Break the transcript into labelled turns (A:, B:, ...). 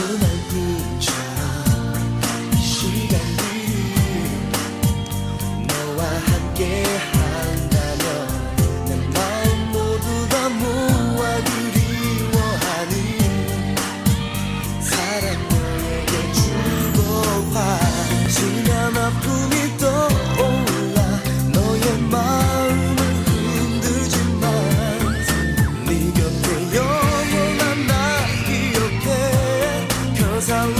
A: 그날뿐처럼 이 시간, 이 너와 함께 so